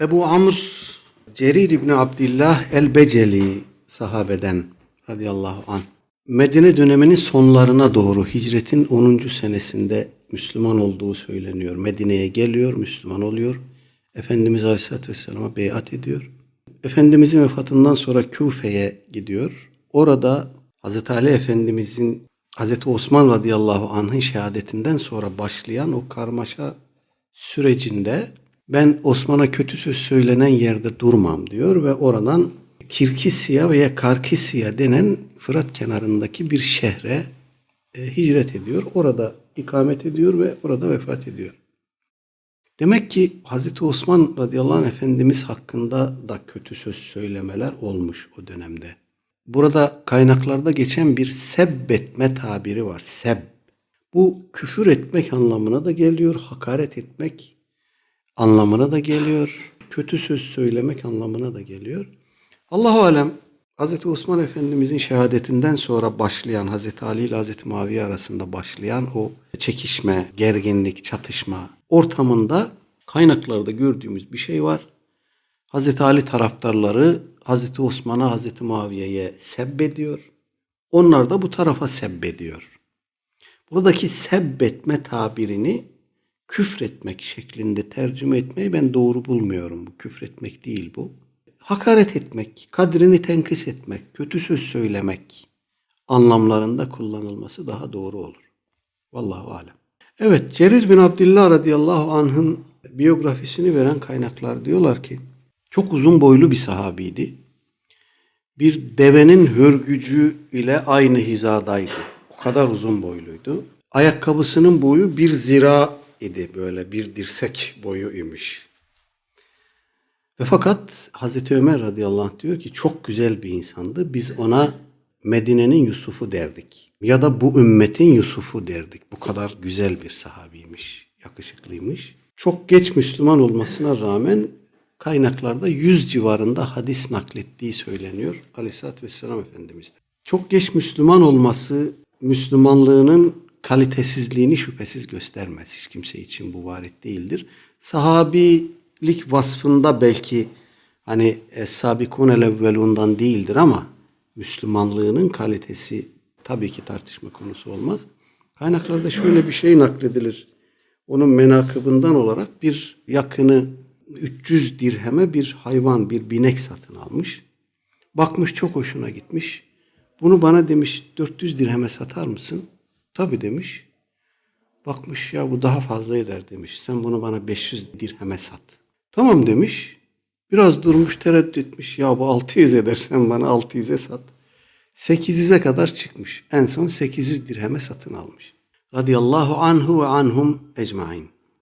Ebu Amr Cerir İbni Abdillah el-Beceli sahabeden radıyallahu anh. Medine döneminin sonlarına doğru hicretin 10. senesinde Müslüman olduğu söyleniyor. Medine'ye geliyor, Müslüman oluyor. Efendimiz Aleyhisselatü Vesselam'a beyat ediyor. Efendimizin vefatından sonra Küfe'ye gidiyor. Orada Hazreti Ali Efendimizin Hazreti Osman radıyallahu anh'ın şehadetinden sonra başlayan o karmaşa sürecinde ben Osman'a kötü söz söylenen yerde durmam diyor ve oradan Kirkisiya veya Karkisiya denen Fırat kenarındaki bir şehre e, hicret ediyor. Orada ikamet ediyor ve orada vefat ediyor. Demek ki Hazreti Osman radıyallahu anh Efendimiz hakkında da kötü söz söylemeler olmuş o dönemde. Burada kaynaklarda geçen bir sebbetme tabiri var. Seb. Bu küfür etmek anlamına da geliyor, hakaret etmek anlamına da geliyor, kötü söz söylemek anlamına da geliyor. Allahu alem Hz. Osman Efendimizin şehadetinden sonra başlayan Hz. Ali ile Hz. Muaviye arasında başlayan o çekişme, gerginlik, çatışma ortamında kaynaklarda gördüğümüz bir şey var. Hz. Ali taraftarları Hz. Osman'a, Hz. Muaviye'ye sebbediyor. Onlar da bu tarafa sebbediyor. Buradaki sebbetme tabirini küfretmek şeklinde tercüme etmeyi ben doğru bulmuyorum. Bu küfretmek değil bu. Hakaret etmek, kadrini tenkis etmek, kötü söz söylemek anlamlarında kullanılması daha doğru olur. Vallahu alem. Evet, Cerir bin Abdillah radıyallahu anh'ın biyografisini veren kaynaklar diyorlar ki çok uzun boylu bir sahabiydi. Bir devenin hörgücü ile aynı hizadaydı. O kadar uzun boyluydu. Ayakkabısının boyu bir zira idi böyle bir dirsek boyu imiş. Ve fakat Hazreti Ömer radıyallahu anh diyor ki çok güzel bir insandı. Biz ona Medine'nin Yusuf'u derdik. Ya da bu ümmetin Yusuf'u derdik. Bu kadar güzel bir sahabiymiş, yakışıklıymış. Çok geç Müslüman olmasına rağmen kaynaklarda yüz civarında hadis naklettiği söyleniyor Aleyhisselatü Vesselam Efendimiz'de. Çok geç Müslüman olması Müslümanlığının kalitesizliğini şüphesiz göstermez. Hiç kimse için bu varit değildir. Sahabilik vasfında belki hani Es-Sabikun el değildir ama Müslümanlığının kalitesi tabii ki tartışma konusu olmaz. Kaynaklarda şöyle bir şey nakledilir. Onun menakıbından olarak bir yakını 300 dirheme bir hayvan, bir binek satın almış. Bakmış çok hoşuna gitmiş. Bunu bana demiş 400 dirheme satar mısın? Tabii demiş. Bakmış ya bu daha fazla eder demiş. Sen bunu bana 500 dirheme sat. Tamam demiş. Biraz durmuş tereddüt etmiş. Ya bu 600 edersen bana 600'e sat. 800'e kadar çıkmış. En son 800 dirheme satın almış. Radiyallahu anhu ve anhum ecmain.